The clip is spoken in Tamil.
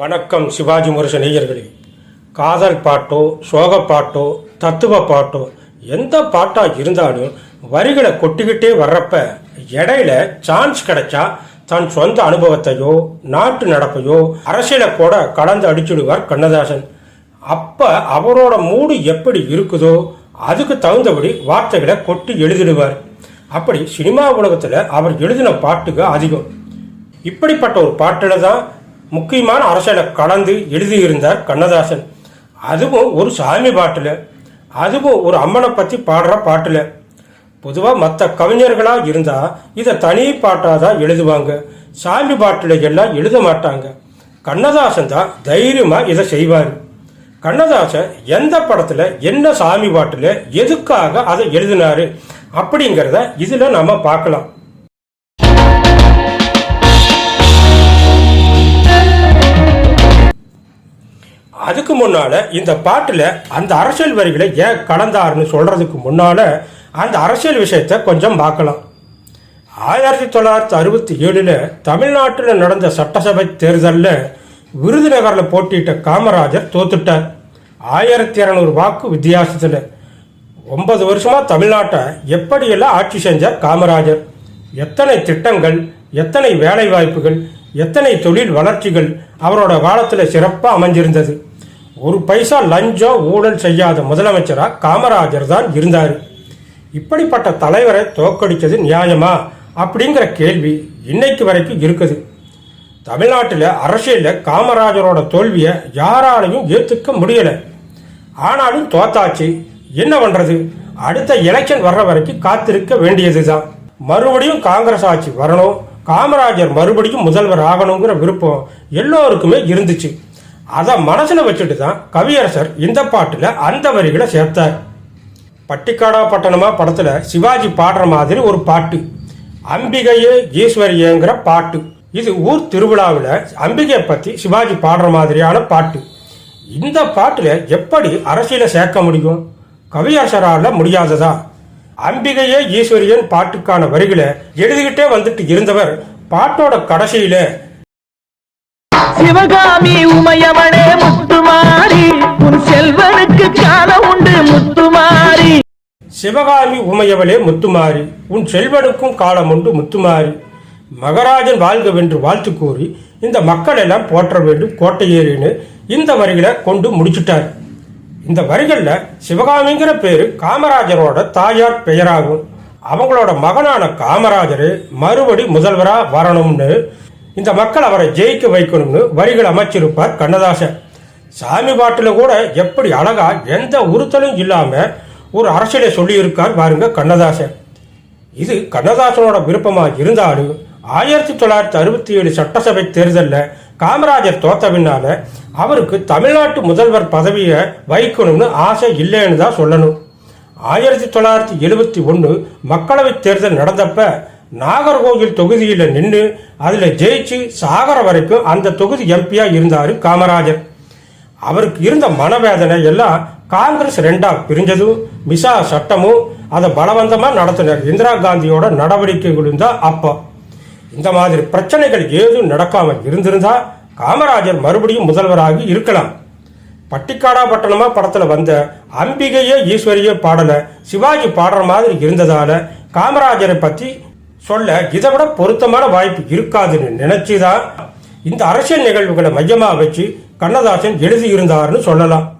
வணக்கம் சிவாஜி முரசு நேயர்களே. காதல் பாட்டோ சோக பாட்டோ தத்துவ பாட்டோ எந்த பாட்டாக இருந்தாலும் வரிகளை கொட்டிக்கிட்டே வர்றப்ப இடையில சான்ஸ் கிடைச்சா தன் சொந்த அனுபவத்தையோ நாட்டு நடப்பையோ அரசியலை கூட கலந்து அடிச்சுடுவார் கண்ணதாசன். அப்போ அவரோட மூடு எப்படி இருக்குதோ அதுக்கு தகுந்தபடி வார்த்தைகளை கொட்டி எழுதிடுவார். அப்படி சினிமா உலகத்தில் அவர் எழுதின பாட்டுக அதிகம். இப்படிப்பட்ட ஒரு பாட்டில் தான் முக்கியமான அரசியலை கலந்து எழுதியிருந்தார் கண்ணதாசன். அதுவும் ஒரு சாமி பாட்டில் அதுவும் ஒரு அம்மனை பற்றி பாடுற பாட்டில். பொதுவாக மற்ற கவிஞர்களாக இருந்தால் இதை தனி பாட்டாக தான் எழுதுவாங்க. சாமி பாட்டில் எல்லாம் எழுத மாட்டாங்க. கண்ணதாசன் தான் தைரியமாக இதை செய்வார். கண்ணதாசன் எந்த படத்தில் என்ன சாமி பாட்டில் எதுக்காக அதை எழுதினாரு அப்படிங்கிறத இதில் நம்ம பார்க்கலாம். அதுக்கு முன்னால இந்த பாட்டுல அந்த அரசியல் வரிகளை ஏன் கலந்தாருன்னு சொல்றதுக்கு முன்னால அந்த அரசியல் விஷயத்தை கொஞ்சம் பார்க்கலாம். ஆயிரத்தி தொள்ளாயிரத்தி அறுபத்தி ஏழுல தமிழ்நாட்டில் நடந்த சட்டசபை தேர்தலில் விருதுநகரில் போட்டியிட்ட காமராஜர் தோத்துட்டார். ஆயிரத்தி இரநூறு வாக்கு வித்தியாசத்தில். ஒன்பது வருஷமாக தமிழ்நாட்டை எப்படியெல்லாம் ஆட்சி செஞ்சார் காமராஜர்? எத்தனை திட்டங்கள் எத்தனை வேலை வாய்ப்புகள் எத்தனை தொழில் வளர்ச்சிகள் அவரோட காலத்தில் சிறப்பாக அமைஞ்சிருந்தது. ஒரு பைசா லஞ்சம் ஊழல் செய்யாத முதலமைச்சராக காமராஜர் தான் இருந்தார். இப்படிப்பட்ட தலைவரை தோக்கடித்தது நியாயமா அப்படிங்கிற கேள்வி இன்னைக்கு வரைக்கும் இருக்குது. தமிழ்நாட்டில் அரசியலில் காமராஜரோட தோல்வியை யாராலையும் ஏற்றுக்க முடியலை. ஆனாலும் தோத்தாச்சு. என்ன பண்ணுறது அடுத்த எலெக்ஷன் வர்ற வரைக்கும் காத்திருக்க வேண்டியது தான் மறுபடியும் காங்கிரஸ் ஆட்சி வரணும். காமராஜர் மறுபடியும் முதல்வர் ஆகணுங்கிற விருப்பம் எல்லோருக்குமே இருந்துச்சு. அதை மனசில் வச்சுட்டு தான் கவியரசர் இந்த பாட்டில் அந்த வரிகளை சேர்த்தார். பட்டிக்காடா பட்டணமா படத்தில் சிவாஜி பாடுற மாதிரி ஒரு பாட்டு. அம்பிகையே ஈஸ்வரியங்கிற பாட்டு. இது ஊர் திருவிழாவில் அம்பிகையை பற்றி சிவாஜி பாடுற மாதிரியான பாட்டு. இந்த பாட்டில் எப்படி அரசியலை சேர்க்க முடியும்? கவியரசரால் முடியாததா? அம்பிகையே ஈஸ்வரியன் பாட்டுக்கான வரிகளை எழுதிக்கிட்டே வந்துட்டு இருந்தவர் பாட்டோட கடைசியில. சிவகாமி உமையவனே முத்துமாரி உன் செல்வனுக்கு காலம் உண்டு முத்துமாரி. சிவகாமி உமையவளே முத்துமாரி உன் செல்வனுக்கும் காலம் உண்டு முத்துமாரி. மகராஜன் வாழ்கவென்று வாழ்த்து கூறி இந்த மக்கள் எல்லாம் போற்ற வேண்டும் கோட்டையேறின்னு இந்த வரிகளை கொண்டு முடிச்சுட்டார். இந்த வரிகள்ல சிவகாமிங்கிற பேரு காமராஜரோட தாயார் பெயராகும். அவங்களோட மகனான காமராஜர் மறுபடி முதல்வரா வரணும்னு இந்த மக்கள் அவரை ஜெயிக்க வைக்கணும்னு வரிகள் அமைச்சிருப்பார் கண்ணதாசன். சாமி பாட்டில் கூட எப்படி அழகா எந்த உறுத்தலும் இல்லாம ஒரு அரசியலை சொல்லியிருக்கார் பாருங்க கண்ணதாசன். இது கண்ணதாசனோட விருப்பமா இருந்தாலும் ஆயிரத்தி தொள்ளாயிரத்தி அறுபத்தி ஏழு சட்டசபை தேர்தலில் காமராஜர் தோத்த பின்னால அவருக்கு தமிழ்நாட்டு முதல்வர் பதவியை வைக்கணும்னு ஆசை இல்லைன்னு தான் சொல்லணும். ஆயிரத்தி தொள்ளாயிரத்தி எழுபத்தி ஒன்று மக்களவைத் தேர்தல் நடந்தப்ப நாகர்கோவில் தொகுதியில் நின்று அதில் ஜெயிச்சு சாகர வரைக்கும் அந்த தொகுதி எம்பியாக இருந்தார் காமராஜர். அவருக்கு இருந்த மனவேதனை எல்லாம் காங்கிரஸ் ரெண்டா பிரிஞ்சதும் மிசா சட்டமும் அதை பலவந்தமாக நடத்தினர். இந்திரா காந்தியோட நடவடிக்கைகளும் தான் அப்போ. இந்த மாதிரி பிரச்சனைகள் ஏதும் நடக்காமல் இருந்திருந்தா காமராஜர் மறுபடியும் முதல்வராகி இருக்கலாம். பட்டிக்காடா பட்டணமா படத்துல வந்த அம்பிகையே ஈஸ்வரியே பாடல சிவாஜி பாடுற மாதிரி இருந்ததால காமராஜரை பத்தி சொல்ல இதை விட பொருத்தமான வாய்ப்பு இருக்காதுன்னு நினைச்சுதான் இந்த அரசியல் நிகழ்வுகளை மையமா வச்சு கண்ணதாசன் எழுதியிருந்தாருன்னு சொல்லலாம்.